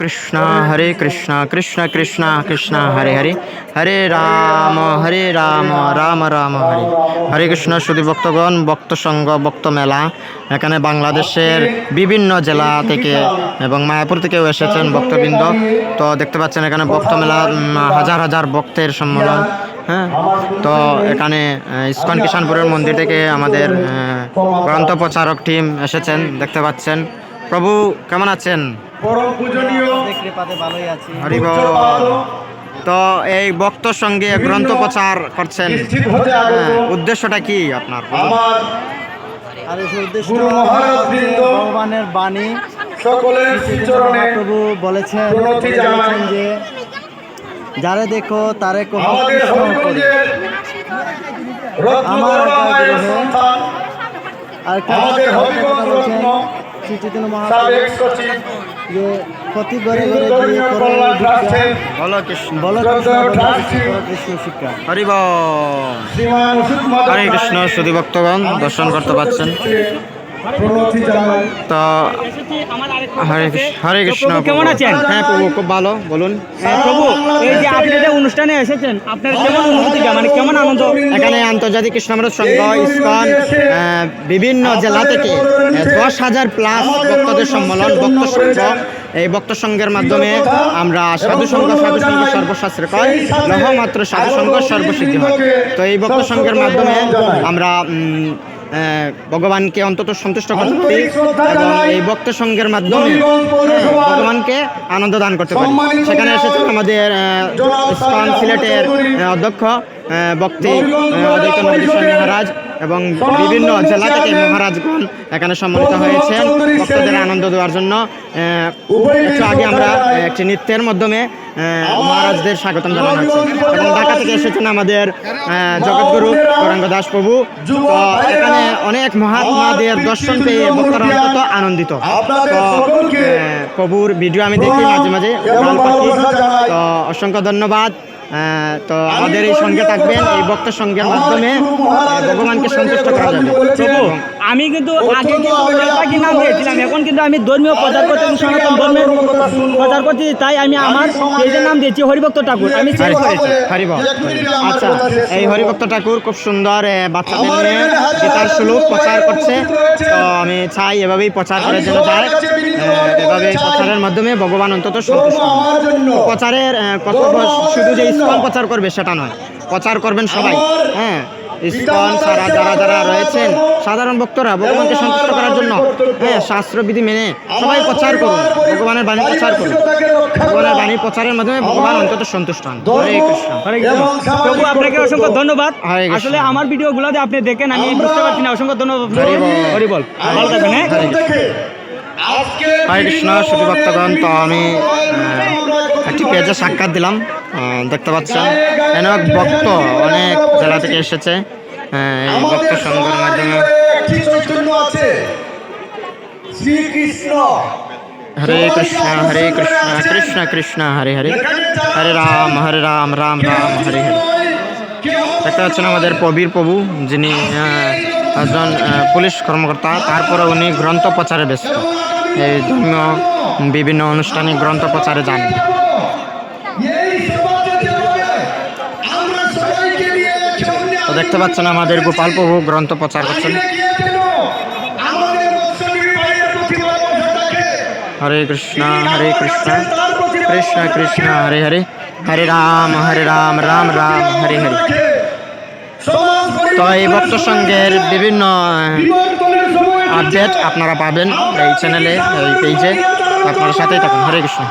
কৃষ্ণ, হরে কৃষ্ণ কৃষ্ণ কৃষ্ণ কৃষ্ণ হরে হরে। হরে রাম হরে রাম রাম রাম হরে। হরে কৃষ্ণ শুধু ভক্তগণ, ভক্ত সংঘ, ভক্ত মেলা। এখানে বাংলাদেশের বিভিন্ন জেলা থেকে এবং মায়াপুর থেকেও এসেছেন ভক্তবৃন্দ। তো দেখতে পাচ্ছেন এখানে ভক্ত মেলা হাজার হাজার ভক্তের সম্মেলন। হ্যাঁ? তো এখানে ইস্কন কিষানপুরের মন্দির থেকে আমাদের গ্রন্থ প্রচারক টিম এসেছেন, দেখতে পাচ্ছেন। প্রভু, কেমন আছেন? পরম পূজনীয় কৃপাতে ভালোই আছি। তো এই ভক্ত সঙ্গে গ্রন্থ প্রচার করছেন। নিশ্চিত হতে আগত হ্যাঁ, উদ্দেশ্যটা কি আপনার? আর উদ্দেশ্য ভগবানের বাণী। সকলের মহাপ্রভু বলেছেন যে যারে দেখো তারে কহ আমার আর মহাপ্রভু। যে প্রতি ঘরে ঘরে গিয়ে বলো কৃষ্ণ। বলো কৃষ্ণ শিক্ষা। হরি কৃষ্ণ শুধু ভক্তগণ দর্শন করতে জানাই তো হরে কৃষ্ণ হরে কৃষ্ণ কেমন আছেন? হ্যাঁ প্রভু খুব ভালো বলুন। হ্যাঁ, প্রভু এই যে আপনি যে অনুষ্ঠানে এসেছেন আপনার কেমন অনুভূতিটা মানে কেমন আনন্দ? এখানে আন্তর্জাতিক কৃষ্ণামৃত সংঘ ইস্কন বিভিন্ন জেলা থেকে দশ হাজার প্লাস ভক্তদের সম্মেলন ভক্ত সংঘ। এই ভক্ত সংঘের মাধ্যমে আমরা সাধু সংঘ সাধু সংঘ সর্বশাস্ত্রে কয় লহ মাত্র সাধু সংঘ সর্বসিদ্ধি হয়। তো এই ভক্ত সংঘের মাধ্যমে আমরা ভগবানকে অন্তত সন্তুষ্ট করতে পারি এবং এই ভক্ত সঙ্গের মাধ্যমে ভগবানকে আনন্দ দান করতে পারি। সেখানে এসেছেন আমাদের সিলেটের অধ্যক্ষ বক্তি ভক্তি অদ্বৈত মহারাজ। এবং বিভিন্ন জেলা থেকে মহারাজগণ এখানে সম্মানিত হয়েছেন। ভক্তদের আনন্দ দেওয়ার জন্য একটু আগে আমরা একটি নৃত্যের মাধ্যমে মহারাজদের স্বাগতম জানানো হয়েছে এবং ঢাকা থেকে এসেছেন আমাদের জগৎগুরু গৌরাঙ্গ দাস প্রভু তো এখানে অনেক মহাত্মাদের দর্শন পেয়ে ভক্তরা অত্যন্ত আনন্দিত। তো প্রভুর ভিডিও আমি দেখি মাঝে মাঝে তো অসংখ্য ধন্যবাদ। তো আমাদের এই সঙ্গে থাকবেন এই ভক্ত সঙ্গের মাধ্যমে ভগবানকে সন্তুষ্ট করা যাবে। আমি কিন্তু আগে কিন্তু কি নাম দিয়েছিলাম। এখন কিন্তু আমি ধর্মীয় প্রচার করতে সনাতন ধর্মের প্রচার করতে তাই আমি আমার পেজের নাম দিয়েছি হরিভক্ত ঠাকুর। আমি চেঞ্জ করেছি হরিব আচ্ছা এই হরিভক্ত ঠাকুর খুব সুন্দর বাচ্চাদের নিয়ে গীতার শ্লোক প্রচার করছে। তো আমি চাই এভাবেই প্রচার করে যেন যায়। আহ, এভাবে প্রচারের মাধ্যমে ভগবান অন্তত সন্তুষ্ট। প্রচারের শুধু যে ইস্কন প্রচার করবে সেটা নয় প্রচার করবেন সবাই। হ্যাঁ ইস্কন সারা যারা যারা রয়েছেন সাধারণ ভক্তরা ভগবানকে সন্তুষ্ট করার জন্য হ্যাঁ শাস্ত্রবিধি মেনে সবাই প্রচার করুন ভগবানের বাণী প্রচার করুন। ভগবানের বাণী প্রচারের মাধ্যমে ভগবান অন্তত সন্তুষ্ট হন। হরে কৃষ্ণ। প্রভু আপনাকে অসংখ্য ধন্যবাদ। আসলে আমার ভিডিওগুলোতে আপনি দেখেন আমি বুঝতে পারছি না অসংখ্য ধন্যবাদ। হরি বল। হরি বল। ভালো থাকবেন হ্যাঁ? হরে কৃষ্ণ। শুধু ভক্তগণ, তো আমি একটি পেজে সাক্ষাৎ দিলাম দেখতে পাচ্ছেন। অনেক ভক্ত অনেক জেলা থেকে এসেছে এই ভক্ত সংঘের মাধ্যমে। হরে কৃষ্ণ হরে কৃষ্ণ কৃষ্ণ কৃষ্ণ, হরে হরে। হরে রাম হরে রাম রাম রাম, হরে হরে। দেখতে পাচ্ছেন আমাদের প্রবীর প্রভু, যিনি একজন পুলিশ কর্মকর্তা, তারপরে উনি গ্রন্থ প্রচারে ব্যস্ত। ধর্মীয় বিভিন্ন অনুষ্ঠানে গ্রন্থ প্রচারে যান। এই তো দেখতে পাচ্ছেন আমাদের গোপাল প্রভু গ্রন্থ প্রচার করছেন। হরে কৃষ্ণ হরে কৃষ্ণ কৃষ্ণ কৃষ্ণ হরে হরে হরে রাম হরে রাম রাম রাম হরে হরে। তো এই ভক্ত সংঘের বিভিন্ন আপডেট আপনারা পাবেন এই চ্যানেলে এই পেজে আপনার সাথেই থাকুন। হরে কৃষ্ণ।